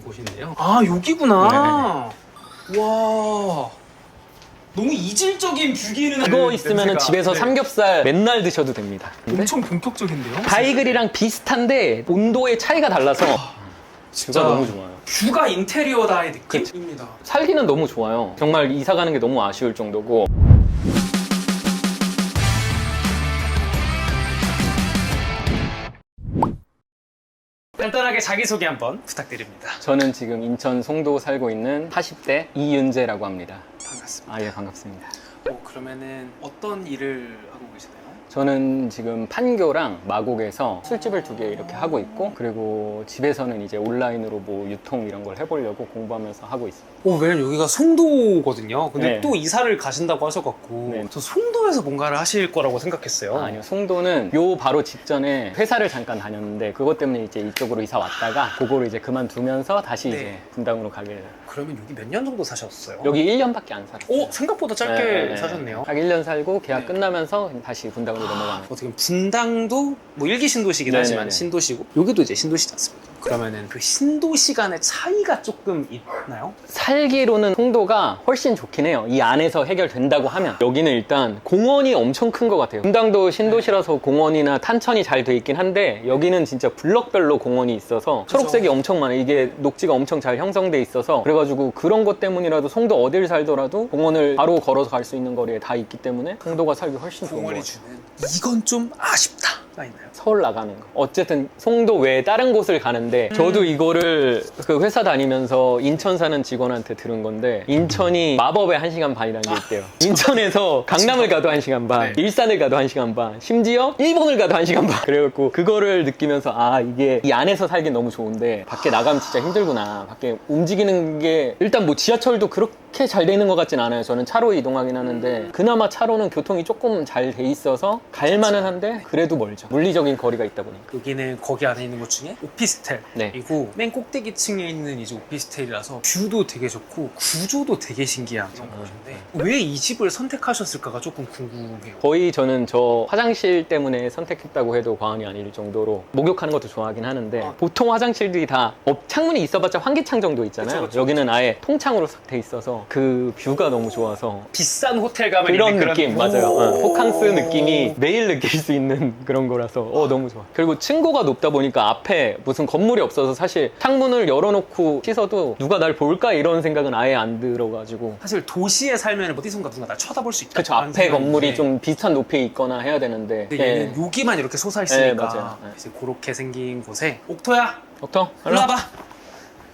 곳인데요. 아 여기구나. 와 너무 이질적인 뷰기는 이거 있으면 집에서 네. 삼겹살 맨날 드셔도 됩니다. 엄청 본격적인데요. 바이글이랑 비슷한데 온도의 차이가 달라서 진짜 뷰가 너무 좋아요. 뷰가 인테리어다의 느낌입니다. 살기는 너무 좋아요. 정말 이사 가는 게 너무 아쉬울 정도고. 간단하게 자기소개 한번 부탁드립니다. 저는 지금 인천 송도 살고 있는 40대 이윤재라고 합니다. 반갑습니다. 아, 예, 반갑습니다. 어, 그러면은 어떤 일을 하고 계시나요? 저는 지금 판교랑 마곡에서 술집을 두 개 이렇게 하고 있고, 그리고 집에서는 이제 온라인으로 뭐 유통 이런 걸 해보려고 공부하면서 하고 있습니다. 어, 왜냐면 여기가 송도거든요. 근데 네. 또 이사를 가신다고 하셔갖고 네. 저 송도에서 뭔가를 하실 거라고 생각했어요. 아, 아니요, 송도는 요 바로 직전에 회사를 잠깐 다녔는데, 그것 때문에 이제 이쪽으로 이사 왔다가, 그거를 이제 그만두면서 다시 네. 이제 분당으로 가게. 그러면 여기 몇 년 정도 사셨어요? 여기 1년밖에 안 살았어요. 오 생각보다 짧게 네, 네. 사셨네요. 딱 1년 살고 계약 네. 끝나면서 다시 분당으로 넘어가는 거예요. 어떻게 보면 분당도 뭐 일기 신도시긴 네네네. 하지만 신도시고 여기도 이제 신도시지 않습니까? 그러면은 그 신도시 간의 차이가 조금 있나요? 살기로는 송도가 훨씬 좋긴 해요. 이 안에서 해결된다고 하면. 여기는 일단 공원이 엄청 큰 것 같아요. 분당도 신도시라서 공원이나 탄천이 잘 돼 있긴 한데 여기는 진짜 블럭별로 공원이 있어서 초록색이 엄청 많아요. 이게 녹지가 엄청 잘 형성돼 있어서 그래가지고 그런 것 때문이라도 송도 어딜 살더라도 공원을 바로 걸어서 갈 수 있는 거리에 다 있기 때문에 송도가 살기 훨씬 좋은 것 공원이 같아요. 주는 이건 좀 아쉽다 가 있나요? 서울 나가는 거. 어쨌든 송도 외에 다른 곳을 가는데 저도 이거를 그 회사 다니면서 인천 사는 직원한테 들은 건데 인천이 마법의 1시간 반이라는 게 있대요. 인천에서 강남을 가도 1시간 반, 네. 일산을 가도 1시간 반, 심지어 일본을 가도 1시간 반. 그래갖고 그거를 느끼면서 아 이게 이 안에서 살기 너무 좋은데 밖에 나가면 진짜 힘들구나. 밖에 움직이는 게 일단 뭐 지하철도 그렇게 잘 돼 있는 것 같진 않아요. 저는 차로 이동하긴 하는데 그나마 차로는 교통이 조금 잘 돼 있어서 갈만은 한데 그래도 멀죠. 물리적인 거리가 있다 보니까. 여기는 거기 안에 있는 것 중에 오피스텔이고 네. 맨 꼭대기 층에 있는 이제 오피스텔이라서 뷰도 되게 좋고 구조도 되게 신기한 건물인데 왜 이 집을 선택하셨을까가 조금 궁금해요. 거의 저는 저 화장실 때문에 선택했다고 해도 과언이 아닐 정도로 목욕하는 것도 좋아하긴 하는데 아. 보통 화장실들이 다 업- 창문이 있어봤자 환기창 정도 있잖아요. 그쵸, 그쵸, 여기는 아예 통창으로 싹 돼 있어서 그 뷰가 너무 좋아서 비싼 호텔 가면 그런 있는 느낌 오. 맞아요. 어, 호캉스 느낌이 매일 느낄 수 있는 그런 거라서 어 너무 좋아. 그리고 층고가 높다 보니까 앞에 무슨 건물이 없어서 사실 창문을 열어놓고 씻어도 누가 날 볼까 이런 생각은 아예 안 들어가지고 사실 도시에 살면 어디선가 누가 날 쳐다볼 수 있다. 그쵸 앞에 건물이 좀 비슷한 높이에 있거나 해야 되는데 근데 예. 얘는 여기만 이렇게 솟아 있으니까 네, 맞아요. 네. 이제 그렇게 생긴 곳에 옥토야 덕터 일로 와봐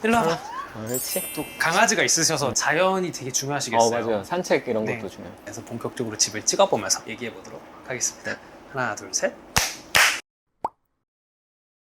일로 와봐 어, 그렇지. 또 강아지가 있으셔서 자연이 되게 어 중요하시겠어요 맞아요. 산책 이런 네. 것도 중요해요. 그래서 본격적으로 집을 찍어보면서 얘기해 보도록 하겠습니다 하나 둘셋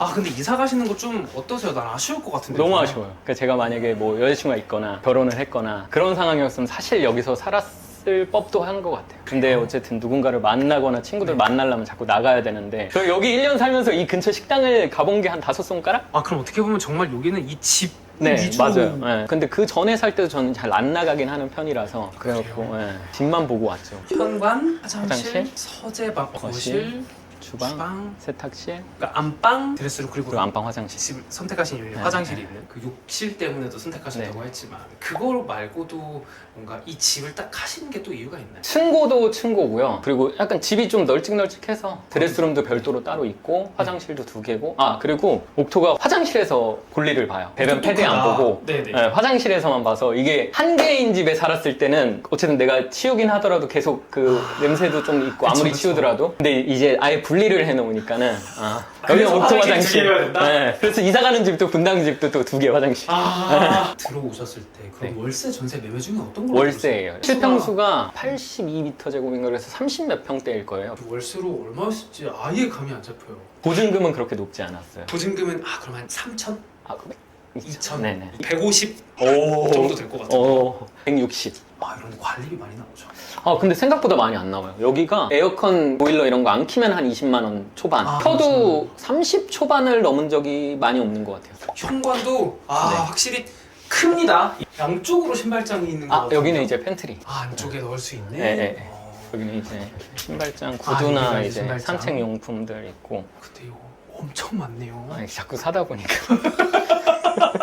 아 근데 이사 가시는 거 좀 어떠세요? 난 아쉬울 것 같은데 너무. 아쉬워요. 그러니까 제가 만약에 뭐 여자친구가 있거나 결혼을 했거나 그런 상황이었으면 사실 여기서 살았을 법도 한 것 같아요. 근데 어쨌든 누군가를 만나거나 친구들 네. 만나려면 자꾸 나가야 되는데 저 여기 1년 살면서 이 근처 식당을 가본 게 한 다섯 손가락? 아 그럼 어떻게 보면 정말 여기는 이 집 네, 위주로 맞아요. 네. 근데 그 전에 살 때도 저는 잘 안 나가긴 하는 편이라서 그래갖고 예, 집만 보고 왔죠. 현관, 화장실, 화장실, 서재방, 거실, 거실, 주방, 주방, 세탁실, 그러니까 안방, 드레스룸 그리고 그리고 안방 화장실. 집을 선택하신 이유에 네, 화장실이 네. 있는 그 욕실 때문에도 선택하셨다고 네. 했지만 그거 말고도 뭔가 이 집을 딱 하시는 게 또 이유가 있나요? 층고도 층고고요. 그리고 약간 집이 좀 널찍널찍해서 드레스룸도 별도로 따로 있고 화장실도 두 개고 아 그리고 옥토가 화장실에서 볼일을 봐요. 배변 패드 안 똑똑하다. 보고 네네. 네, 화장실에서만 봐서 이게 한 개인 집에 살았을 때는 어쨌든 내가 치우긴 하더라도 계속 그 냄새도 좀 있고 그쵸, 아무리 그쵸. 치우더라도 근데 이제 아예 분리를 해놓으니까는 아, 여기는 그래서 옥토 화장실 두 화장실. 개여야 된다? 네, 그래서 이사 가는 집도 분당 집도 또 두 개 화장실. 아 들어오셨을 때 그럼 네. 월세 전세 매매 중에 어떤 걸 월세예요. 들었어요? 실평수가 82m 제곱인가 그래서 30 몇 평대일 거예요. 그 월세로 얼마였을지 아예 감이 안 잡혀요. 보증금은 그렇게 높지 않았어요. 보증금은 아 그럼 한 3천? 아, 그래? 2천? 네네. 150 오. 정도 될 것 같아요. 어, 160. 아 이런 데 관리비 많이 나오죠. 아, 근데 생각보다 많이 안 나와요. 여기가 에어컨, 보일러 이런 거 안 키면 한 20만 원 초반. 아, 켜도 30 초반을 넘은 적이 많이 없는 것 같아요. 현관도 아 네. 확실히 큽니다. 양쪽으로 신발장이 있는 거 아, 같아요. 여기는 이제 팬트리. 아 안쪽에 넣을 수 있네. 네, 네, 네. 어, 여기는 이제 신발장, 아, 구두나 여기가 이제 이제 신발장. 산책 용품들 있고. 근데 이거 엄청 많네요. 아, 자꾸 사다 보니까.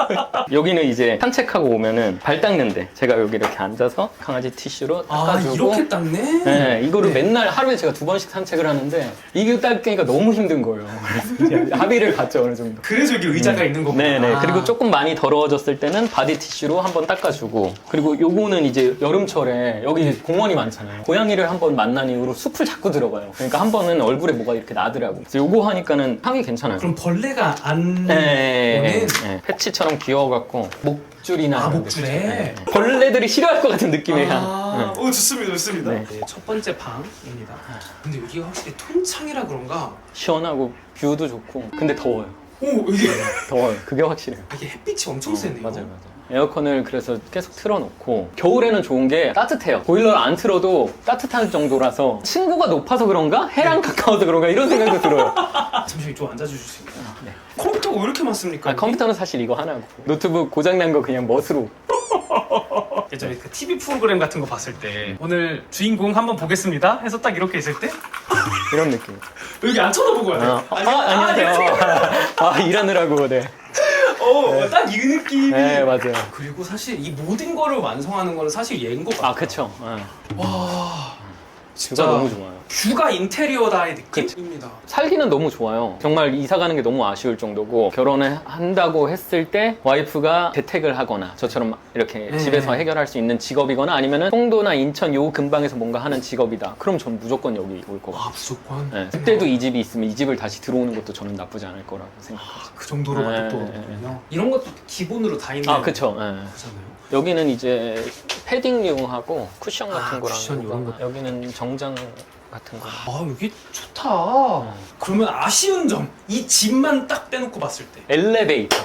여기는 이제 산책하고 오면은 발 닦는데 제가 여기 이렇게 앉아서 강아지 티슈로 아 닦아주고 이렇게 닦네? 네, 이거를 맨날 하루에 제가 두 번씩 산책을 하는데 이게 닦기가 너무 힘든 거예요. 그래서 이제 합의를 봤죠 어느 정도. 그래서 여기 의자가 있는 거구나 네네. 그리고 조금 많이 더러워졌을 때는 바디 티슈로 한번 닦아주고 그리고 요거는 이제 여름철에 여기 공원이 많잖아요. 고양이를 한번 만난 이후로 숲을 자꾸 들어가요. 그러니까 한 번은 얼굴에 뭐가 이렇게 나더라고. 그래서 요거 하니까는 향이 괜찮아요. 그럼 벌레가 안 네, 네, 네, 오는 네. 패치처럼 귀여워갖고 목줄이나 아, 이런 목줄에? 네. 벌레들이 싫어할 것 같은 느낌의 향. 아, 네. 오 좋습니다 좋습니다 네. 네, 첫 번째 방입니다 근데 여기가 확실히 톤창이라 그런가 시원하고 뷰도 좋고 근데 더워요. 오 이게 더워요. 그게 확실해요. 이게 햇빛이 엄청 세네요 맞아요, 맞아요. 에어컨을 그래서 계속 틀어놓고 겨울에는 좋은 게 따뜻해요. 보일러를 안 틀어도 따뜻한 정도라서 층고가 높아서 그런가? 해랑 가까워서 그런가? 이런 생각도 들어요. 잠시만 이쪽 앉아주실 수 있나요? 네. 컴퓨터가 왜 이렇게 많습니까? 아, 컴퓨터는 사실 이거 하나고 노트북 고장난 거 그냥 멋으로 예전에 그 TV 프로그램 같은 거 봤을 때 오늘 주인공 한번 보겠습니다 해서 딱 이렇게 있을 때 이런 느낌. 여기 안 쳐다보고 해야 돼 아, 아, 안녕하세요. 아, 일하느라고 네. 어, 딱 이 느낌이 네, 맞아요. 그리고 사실 이 모든 거를 완성하는 거는 사실 얘인 것 같아요 아, 그쵸. 네. 와 진짜 진짜 너무 좋아요. 뷰가 인테리어다의 느낌입니다 살기는 너무 좋아요. 정말 이사 가는 게 너무 아쉬울 정도고 결혼을 한다고 했을 때 와이프가 재택을 하거나 저처럼 이렇게 네. 집에서 해결할 수 있는 직업이거나 아니면은 송도나 인천 요 근방에서 뭔가 하는 직업이다. 그럼 전 무조건 여기 올 거고. 와 무조건 네. 그때도 이 집이 있으면 이 집을 다시 들어오는 것도 저는 나쁘지 않을 거라고 생각하죠. 그 정도로만 네, 또 네, 이런 것도 기본으로 다 있는 아, 그쵸. 네. 거잖아요 여기는 이제 패딩용하고 쿠션 같은 아, 거랑 쿠션 이런 거. 여기는 정장 같은 거. 아 여기 좋다 그러면 아쉬운 점 이 집만 딱 떼놓고 봤을 때 엘리베이터.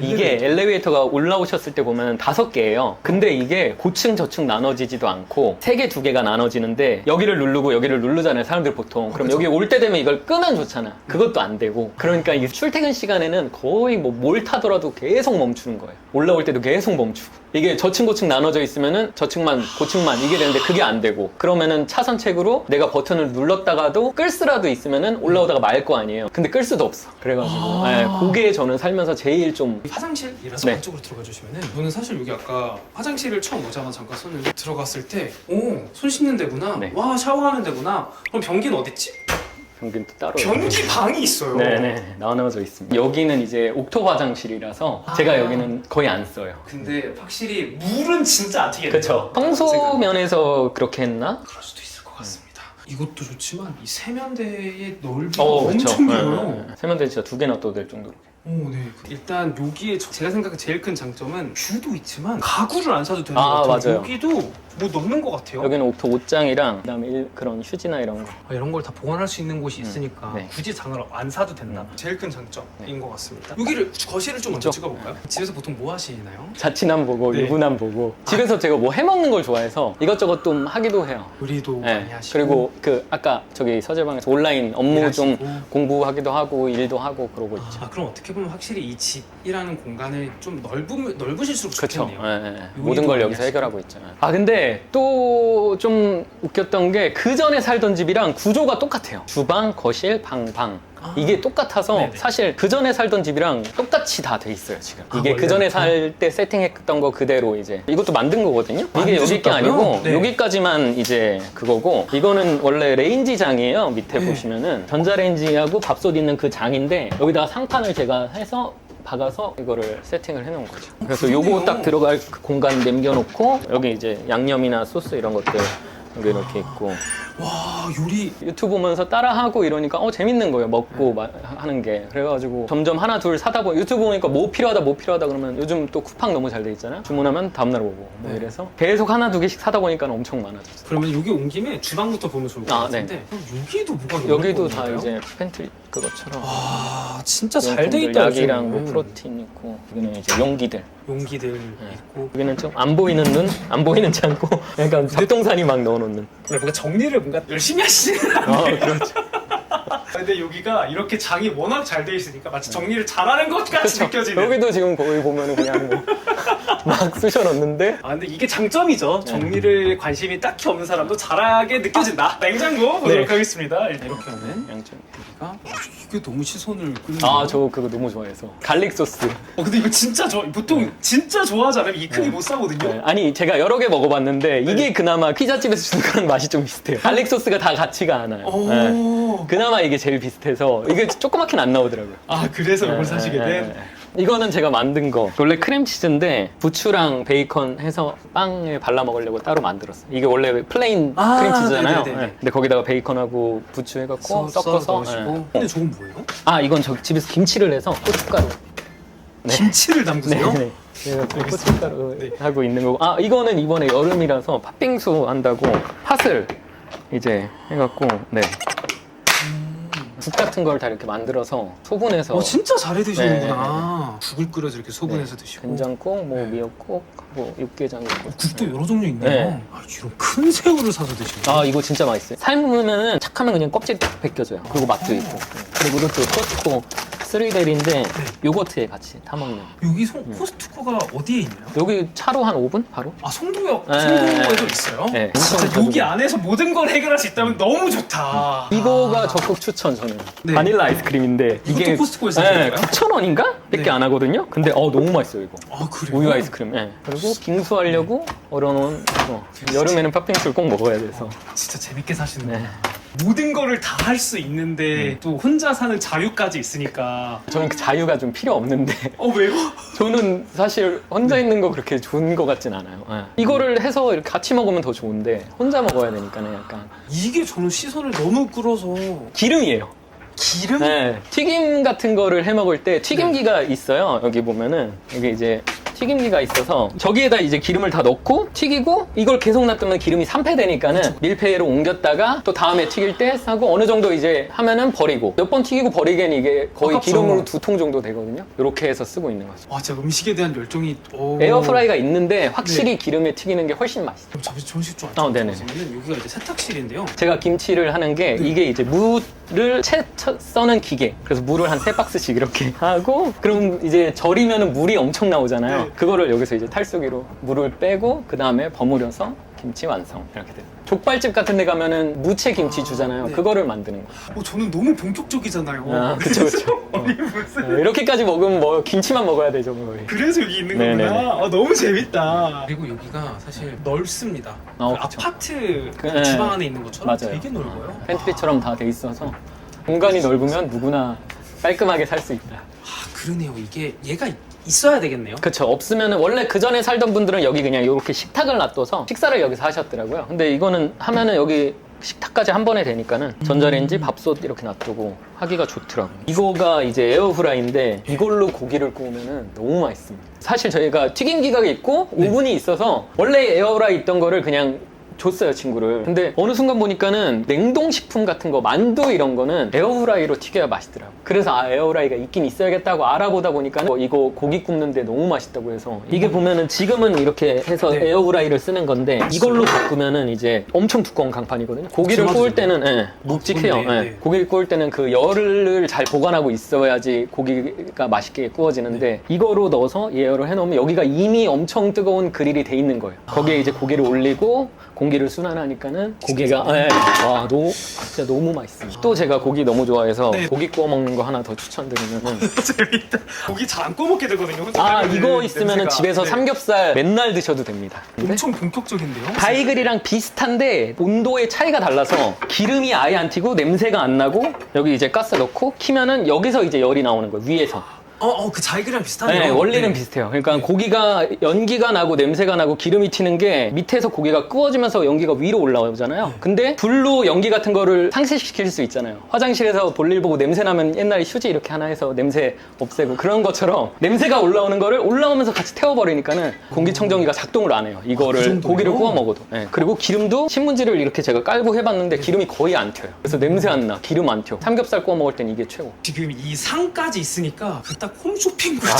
이게 엘리베이터. 엘리베이터가 올라오셨을 때 보면 다섯 개예요. 근데 이게 고층 저층 나눠지지도 않고 세 개 두 개가 나눠지는데 여기를 누르고 여기를 누르잖아요. 사람들 보통. 그럼 그쵸. 여기 올 때 되면 이걸 끄면 좋잖아. 그것도 안 되고. 그러니까 이 출퇴근 시간에는 거의 뭐 뭘 타더라도 계속 멈추는 거예요. 올라올 때도 계속 멈추고. 이게 저층 고층 나눠져 있으면은 저층만 고층만 이게 되는데 그게 안 되고 그러면은 차선책으로 내가 버튼을 눌렀다가도 끌 수라도 있으면은 올라오다가 말 거 아니에요. 근데 끌 수도 없어. 그래가지고 아. 예, 그게 저는 살면서 제일 좀 화장실 이라서 네. 안쪽으로 들어가 주시면은 저는 사실 여기 아까 화장실을 처음 오자마자 잠깐 손을 들어갔을 때오손 씻는 데구나 네. 와 샤워하는 데구나 그럼 변기는 어딨지? 변기는 또 따로 변기 방이 있어요 네네 나눠져 있습니다. 여기는 이제 옥토 화장실이라서 아. 제가 여기는 거의 안 써요. 근데 확실히 물은 진짜 안 튀게 그렇죠. 평소 면에서 그렇게 했나? 그럴 수도 있을 것 같습니다 이것도 좋지만 이 세면대의 넓이가 어. 엄청 네, 길어요 네, 네. 세면대 진짜 두 개나 떠도 될 정도로. 오, 네. 일단 여기에 저- 제가 생각한 제일 큰 장점은 뷰도 있지만 가구를 안 사도 되는 아, 것 같아요. 맞아요. 여기도 뭐 넣는 것 같아요. 여기는 옥토 옷장이랑 그다음에 일- 그런 휴지나 이런 거. 아, 이런 걸 다 보관할 수 있는 곳이 있으니까 네. 굳이 장을 안 사도 된다. 음. 제일 큰 장점인 네. 것 같습니다. 여기를 거실을 좀 먼저 그쵸. 찍어볼까요? 집에서 보통 뭐 하시나요? 자취남 보고 네. 유부남 보고 집에서 제가 뭐 해먹는 걸 좋아해서 이것저것 좀 하기도 해요. 요리도 네. 많이 하시고 그리고 그 아까 저기 서재방에서 온라인 업무 좀 일하시고. 공부하기도 하고 일도 하고 그러고 있죠. 아 그럼 어떻게 보면 확실히 이 집이라는 공간을 좀 넓으, 넓으실수록 그렇죠. 좋겠네요. 모든 걸 여기서. 해결하고 있잖아요. 아 근데 또 좀 웃겼던 게 그 전에 살던 집이랑 구조가 똑같아요. 주방, 거실, 방, 방. 아. 이게 똑같아서 네네. 사실 그 전에 살던 집이랑 똑같이 다 돼 있어요 지금. 아, 이게 그 전에 원래부터? 살때 세팅했던 거 그대로 이제 이것도 만든 거거든요. 이게 여기 게? 아니고 네. 여기까지만 이제 그거고 이거는 원래 레인지 장이에요. 밑에 네. 보시면은 전자레인지하고 밥솥 있는 그 장인데 여기다가 상판을 제가 해서 박아서 이거를 세팅을 해놓은 거죠. 그래서. 요거 딱 들어갈 그 공간 남겨놓고 여기 이제 양념이나 소스 이런 것들 여기 이렇게 있고 와 요리 유튜브 보면서 따라하고 이러니까 어 재밌는 거예요 먹고 마- 하는 게. 그래가지고 점점 하나 둘 사다 보니 유튜브 보니까 뭐 필요하다 뭐 필요하다 그러면 요즘 또 쿠팡 너무 잘 돼 있잖아요. 주문하면 다음날 오고. 뭐 네. 이래서 계속 하나 두 개씩 사다 보니까 엄청 많아졌어요. 그러면 여기 온 김에 주방부터 보면 좋을 것 아, 같은데 그럼 여기도 뭐가 여기도 다 건가요? 이제 팬트리 그것처럼. 아 진짜 잘 돼 용품들, 있다 약이랑 뭐 요즘. 프로틴 있고 여기는 이제 용기들. 용기들 네. 있고. 여기는 좀 안 보이는 눈 안 보이는 창고. 약간 잡동사니 막 넣어놓는. 뭔가 정리를 뭔가 열심히 하시는 아 그렇죠. 근데 여기가 이렇게 장이 워낙 잘 돼 있으니까 마치 정리를 잘하는 것 같이 그렇죠. 느껴지는. 여기도 지금 거기 보면은 그냥 뭐 막 쑤셔 넣는데? 아 근데 이게 장점이죠. 네. 정리를 관심이 딱히 없는 사람도 잘하게 느껴진다. 냉장고 보도록 네. 하겠습니다. 이렇게 하면 양쪽 여기가 이게 너무 시선을 끄는. 아 저 그거 너무 좋아해서 갈릭 소스. 어 근데 이거 진짜 저 보통 진짜 좋아하지 않으면 이 크기 못 사거든요. 네, 아니 제가 여러 개 먹어봤는데 이게 그나마 피자집에서 주는 거랑 맛이 좀 비슷해요. 갈릭 소스가 다 같지가 않아요. 오. 네. 그나마 이게 제일 비슷해서 이게 조그맣게는 안 나오더라고요. 아 그래서 이걸 사시게 네, 된. 네, 네. 이거는 제가 만든 거. 원래 크림치즈인데 부추랑 베이컨 해서 빵에 발라 먹으려고 따로 만들었어요. 이게 원래 플레인 아, 크림치즈잖아요. 네네네. 네. 근데 거기다가 베이컨하고 부추 해갖고 섞어서. 넣으시고. 네. 근데 저건 뭐예요? 아 이건 저 집에서 김치를 해서 고춧가루. 네. 김치를 담그세요? 네 네. 그래서 고춧가루 하고 있는 거고. 아 이거는 이번에 여름이라서 팥빙수 한다고 팥을 이제 해갖고 네. 국 같은 걸 다 이렇게 만들어서 소분해서 어 진짜 잘해 드시는구나. 국을 끓여서 이렇게 소분해서 드시고. 된장국, 뭐 미역국, 뭐 육개장 있고. 국도 여러 종류 있네요. 네. 아, 이런 큰 새우를 사서 드시는. 아 이거 진짜 맛있어요. 삶으면은 착하면 그냥 껍질이 딱 벗겨져요. 그리고 맛도 있고. 그리고 이것도 코스코 쓰리델인데 요거트에 같이 타 먹는. 여기 송, 코스트코가 어디에 있나요? 여기 차로 한 5분 바로? 아 송도역 네. 송도에도 있어요? 네. 진짜 엄청 여기. 안에서 모든 걸 해결할 수 있다면 너무 좋다. 이거가 아. 적극 추천 저는. 네. 바닐라 아이스크림인데 이것도 코스트코에서 네, 사는 거예요? 9,000원인가? 밖에 네. 안 하거든요. 근데 어 너무 맛있어요 이거. 아 그래요? 우유 아이스크림. 예. 그리고 빙수하려고 얼어놓은 거. 여름에는 팥빙수를 꼭 먹어야 돼서. 진짜 재밌게 사시는 네. 모든 거를 다 할 수 있는데 또 혼자 사는 자유까지 있으니까. 저는 그 자유가 좀 필요 없는데 어 왜요? 저는 사실 혼자 있는 거 그렇게 좋은 거 같진 않아요. 예. 이거를 해서 이렇게 같이 먹으면 더 좋은데 혼자 먹어야 되니까는 약간 이게 저는 시선을 너무 끌어서 기름이에요. 기름? 네, 튀김 같은 거를 해 먹을 때 튀김기가 있어요. 여기 보면은 여기 이제 튀김기가 있어서 저기에다 이제 기름을 다 넣고 튀기고 이걸 계속 놔두면 기름이 산패되니까는 밀폐로 옮겼다가 또 다음에 튀길 때 싸고 어느 정도 이제 하면은 버리고 몇 번 튀기고 버리기엔 이게 거의 아깝죠. 기름으로 두 통 정도 되거든요. 이렇게 해서 쓰고 있는 거죠. 와 진짜 음식에 대한 열정이 오. 에어프라이가 있는데 확실히 기름에 튀기는 게 훨씬 맛있어요. 그럼 잠시 전시 좀 어, 네네. 여기가 이제 세탁실인데요. 제가 김치를 하는 게 이게 이제 물을 채 쳐- 써는 기계. 그래서 물을 한 세 박스씩 이렇게 하고 그럼 이제 절이면 물이 엄청 나오잖아요. 네. 그거를 여기서 이제 탈수기로 물을 빼고 그 다음에 버무려서 김치 완성 이렇게 돼요. 족발집 같은 데 가면은 무채 김치 주잖아요. 네. 그거를 만드는 거예요. 어 저는 너무 본격적이잖아요. 아, 그쵸, 그쵸. 그래서 아니 무슨 어, 이렇게까지 먹으면 뭐 김치만 먹어야 되죠, 뭐 거의. 그래서 여기 있는 네네네. 거구나. 아, 너무 재밌다. 그리고 여기가 사실 넓습니다. 어, 그 그쵸. 아파트 그 네. 주방 안에 있는 것처럼 맞아요. 되게 넓어요. 팬트리처럼 다 돼 있어서 공간이 넓으면 누구나 깔끔하게 살 수 있다. 아 그러네요. 이게 얘가 있어야 되겠네요. 그쵸. 없으면 원래 그 전에 살던 분들은 여기 그냥 이렇게 식탁을 놔둬서 식사를 여기서 하셨더라고요. 근데 이거는 하면은 여기 식탁까지 한 번에 되니까는 전자레인지 밥솥 이렇게 놔두고 하기가 좋더라고요. 이거가 이제 에어프라이인데 이걸로 고기를 구우면은 너무 맛있습니다. 사실 저희가 튀김기가 있고 오븐이 있어서 원래 에어프라이 있던 거를 그냥 줬어요 친구를 근데 어느 순간 보니까는 냉동식품 같은 거 만두 이런 거는 에어프라이로 튀겨야 맛있더라고 그래서 아 에어프라이가 있긴 있어야겠다고 알아보다 보니까는 어, 이거 고기 굽는데 너무 맛있다고 해서 이게 보면은 지금은 이렇게 해서 네. 에어프라이를 쓰는 건데 이걸로 볶으면은 이제 엄청 두꺼운 강판이거든요 고기를 구울. 때는 예, 묵직해요 예. 네. 고기를 구울 때는 그 열을 잘 보관하고 있어야지 고기가 맛있게 구워지는데 이거로 넣어서 예열을 해놓으면 여기가 이미 엄청 뜨거운 그릴이 돼 있는 거예요. 거기에 이제 고기를 올리고 공기를 순환하니까는 고기가 예, 와 너무 진짜 너무 맛있습니다. 또 제가 고기 너무 좋아해서 네. 고기 구워 먹는 거 하나 더 추천드리면은 재밌다. 고기 잘 안 구워 먹게 되거든요. 혼자 아 이거 있으면은 냄새가. 집에서 네. 삼겹살 맨날 드셔도 됩니다. 엄청 본격적인데요. 바이글이랑 비슷한데 온도의 차이가 달라서 기름이 아예 안 튀고 냄새가 안 나고 여기 이제 가스 넣고 키면은 여기서 이제 열이 나오는 거예요 위에서 어, 어, 그 자이그랑 비슷하네요. 네, 원리는 네. 비슷해요. 그러니까 네. 고기가 연기가 나고 냄새가 나고 기름이 튀는 게 밑에서 고기가 구워지면서 연기가 위로 올라오잖아요. 네. 근데 불로 연기 같은 거를 상쇄시킬 수 있잖아요. 화장실에서 볼일 보고 냄새 나면 옛날에 휴지 이렇게 하나 해서 냄새 없애고 그런 것처럼 냄새가 올라오는 거를 올라오면서 같이 태워버리니까는 공기청정기가 작동을 안 해요. 이거를 아, 그 정도요? 고기를 구워 먹어도. 네, 그리고 기름도 신문지를 이렇게 제가 깔고 해봤는데 기름이 거의 안 튀어요. 그래서 냄새 안 나, 기름 안 튀어. 삼겹살 구워 먹을 땐 이게 최고. 지금 이 상까지 있으니까 그딱 홈쇼핑 구도.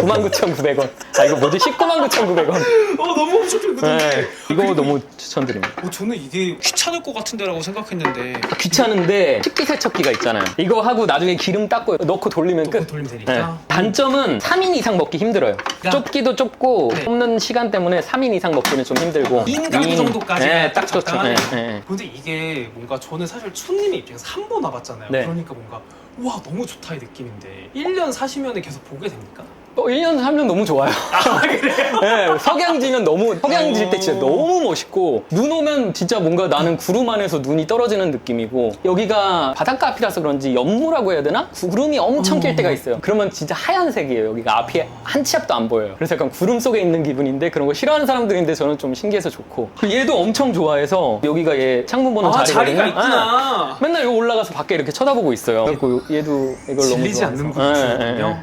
99,900원. 아 이거 뭐지? 199,900원. 어, 너무 홈쇼핑 구도인데. 네, 이거 너무 추천드립니다. 어, 저는 이게 귀찮을 것 같은데라고 생각했는데 귀찮은데 식기 세척기가 있잖아요. 이거 하고 나중에 기름 닦고 넣고 돌리면 끝. 돌리면 되니까. 네. 단점은 3인 이상 먹기 힘들어요. 야. 좁기도 좁고 네. 뽑는 시간 때문에 3인 이상 먹기는 좀 힘들고. 2인 가구 정도까지가 네, 딱 좋죠. 네, 네. 근데 이게 뭔가 저는 사실 촌님의 입장에서 한 번 와봤잖아요. 네. 그러니까 뭔가 와 너무 좋다 이 느낌인데 1년 사시면 계속 보게 됩니까? 어, 1년 살면 너무 좋아요. 아 그래요? 네, 석양지면 너무 석양질 때 진짜 오. 너무 멋있고 눈 오면 진짜 뭔가 나는 구름 안에서 눈이 떨어지는 느낌이고 여기가 바닷가 앞이라서 그런지 연무라고 해야 되나? 구름이 엄청 낄 때가 있어요. 그러면 진짜 하얀색이에요. 여기가 앞이 한 치 앞도 안 보여요. 그래서 약간 구름 속에 있는 기분인데 그런 거 싫어하는 사람들인데 저는 좀 신기해서 좋고 그 얘도 엄청 좋아해서 여기가 얘 창문 보는 아 자리거든요. 자리가 있구나 네. 맨날 여기 올라가서 밖에 이렇게 쳐다보고 있어요. 그리고 얘도 이걸 너무 질리지 좋아해서. 않는 네, 네, 네.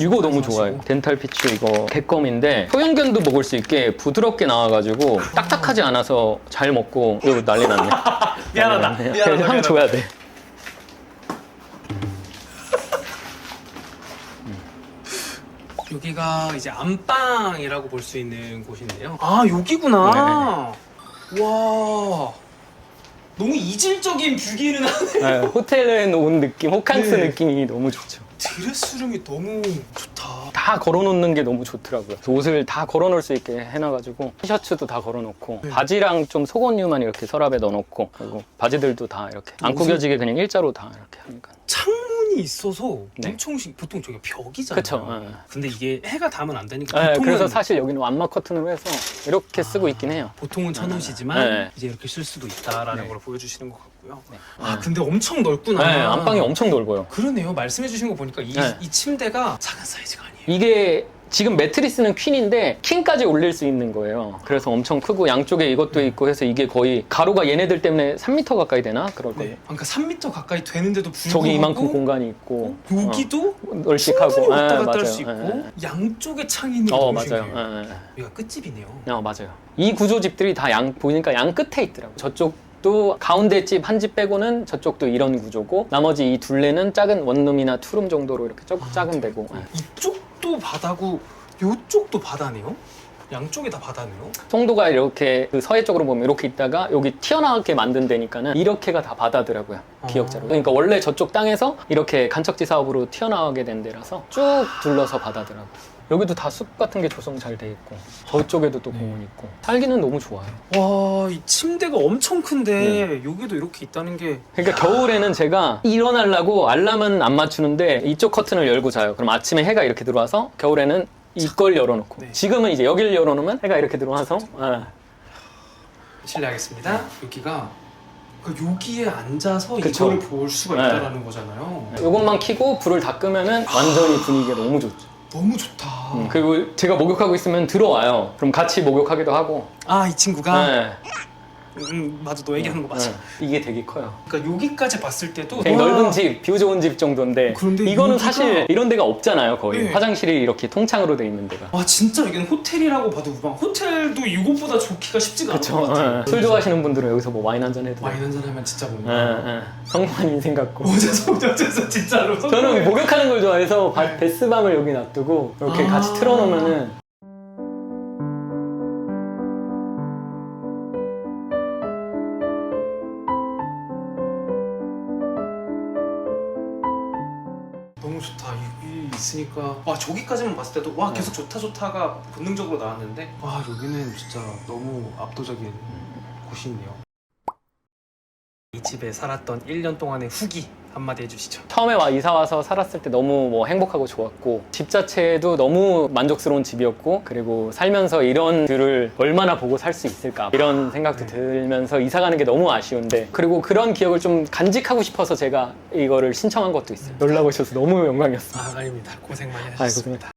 이거 너무 좋아요. 덴탈 피치 이거 개껌인데 소형견도 먹을 수 있게 부드럽게 나와가지고 딱딱하지 않아서 잘 먹고 이거 난리 났네. 미안하다 난리 났네. 미안하다 향 줘야 돼. 여기가 이제 안방이라고 볼 수 있는 곳인데요. 아 여기구나. 와 너무 이질적인 뷰기는 하네. 네, 호텔에 온 느낌, 호캉스 네. 느낌이 너무 좋죠. 드레스룸이 너무 좋다. 다 걸어놓는 게 너무 좋더라고요. 그래서 옷을 다 걸어놓을 수 있게 해놔가지고 티셔츠도 다 걸어놓고 네. 바지랑 좀 속옷류만 이렇게 서랍에 넣어놓고 그리고 바지들도 다 이렇게 안 옷을- 구겨지게 그냥 일자로 다 이렇게 하니까. 창문이 있어서 네. 엄청 신 보통 저기 벽이잖아요. 그쵸. 예. 근데 이게 해가 닿으면 안 되니까 네, 보통은 그래서 사실 여기는 완마 커튼으로 해서 이렇게 쓰고 있긴 해요. 보통은 천옷이지만 네. 이제 이렇게 쓸 수도 있다라는 네. 걸 보여주시는 것 같고 요. 네. 아 근데 엄청 넓구나. 네, 안방이 엄청 넓어요. 그러네요. 말씀해 주신 거 보니까 이, 네. 이 침대가 작은 사이즈가 아니에요. 이게 지금 매트리스는 퀸인데 킹까지 올릴 수 있는 거예요. 그래서 엄청 크고 양쪽에 이것도 있고 해서 이게 거의 가로가 얘네들 때문에 3m 가까이 되나? 그럴 거예요. 네. 그러니까 3m 가까이 되는데도 불구하고 저기 이만큼 공간이 있고 여기도 어, 널찍하고 왔다 예, 갔다 할 맞아요. 수 있고 예, 예. 양쪽에 창이 있는 게어 너무 맞아요. 신기해요. 예, 예. 여기가 끝집이네요. 어 맞아요. 이 구조 집들이 다 양 보니까 양 끝에 있더라고. 요 저쪽 도 가운데 집 한 집 빼고는 저쪽도 이런 구조고 나머지 이 둘레는 작은 원룸이나 투룸 정도로 이렇게 조 아, 작은 데고. 예. 이쪽도 바다고 이쪽도 바다네요. 양쪽에 다 바다네요. 송도가 이렇게 그 서해 쪽으로 보면 이렇게 있다가 여기 튀어나오게 만든 데니까는 이렇게가 다 바다더라고요 아. 기억자로 그러니까 원래 저쪽 땅에서 이렇게 간척지 사업으로 튀어나오게 된 데라서 쭉 둘러서 바다더라고요 여기도 다 숲 같은 게 조성 잘 돼 있고 저쪽에도 또 네. 공원 있고 살기는 너무 좋아요 와, 이 침대가 엄청 큰데 네. 여기도 이렇게 있다는 게 그러니까 겨울에는 제가 일어나려고 알람은 안 맞추는데 이쪽 커튼을 열고 자요 그럼 아침에 해가 이렇게 들어와서 겨울에는 이걸 열어놓고 네. 지금은 이제 여기를 열어놓으면 해가 이렇게 들어와서 아, 실례하겠습니다. 여기가 그 여기에 앉아서 그쵸. 이거를 볼 수가 네. 있다라는 거잖아요. 요것만 켜고 불을 다 끄면은 완전히 분위기가 너무 좋죠. 너무 좋다. 음, 그리고 제가 목욕하고 있으면 들어와요. 그럼 같이 목욕하기도 하고. 아, 이 친구가 네. 음, 맞아. 너 얘기하는 거 맞아. 네. 이게 되게 커요. 그러니까 여기까지 봤을 때도 되게 와, 넓은 집, 뷰 좋은 집 정도인데 그런데 이거는 여기가- 사실 이런 데가 없잖아요. 거의 네. 화장실이 이렇게 통창으로 돼 있는 데가. 아 진짜 여기는 호텔이라고 봐도 막 호텔도 이곳보다 좋기가 쉽지가 않은 것 같아요. 네. 술 좋아하시는 분들은 여기서 뭐 와인 한잔 해도. 와인 한잔 하면 진짜 네, 뭔가 네. 성공한 인생 같고. 어제서 어제서 진짜로 저는 목욕하는 걸 좋아해서 바- 베스밤을 여기 놔두고 이렇게 아. 같이 틀어놓으면은 너무 좋다. 여기 있으니까. 와 저기까지만 봤을 때도 와 계속 좋다 좋다가 본능적으로 나왔는데? 와 여기는 진짜 너무 압도적인 곳이네요. 이 집에 살았던 1년 동안의 후기 한마디 해주시죠. 처음에 와 이사 와서 살았을 때 너무 뭐 행복하고 좋았고 집 자체도 너무 만족스러운 집이었고 그리고 살면서 이런 뷰를 얼마나 보고 살 수 있을까 이런 생각도 네. 들면서 이사 가는 게 너무 아쉬운데 그리고 그런 기억을 좀 간직하고 싶어서 제가 이거를 신청한 것도 있어요. 연락 오셔서 너무 영광이었어요. 아 아닙니다. 고생 많이 하셨습니다.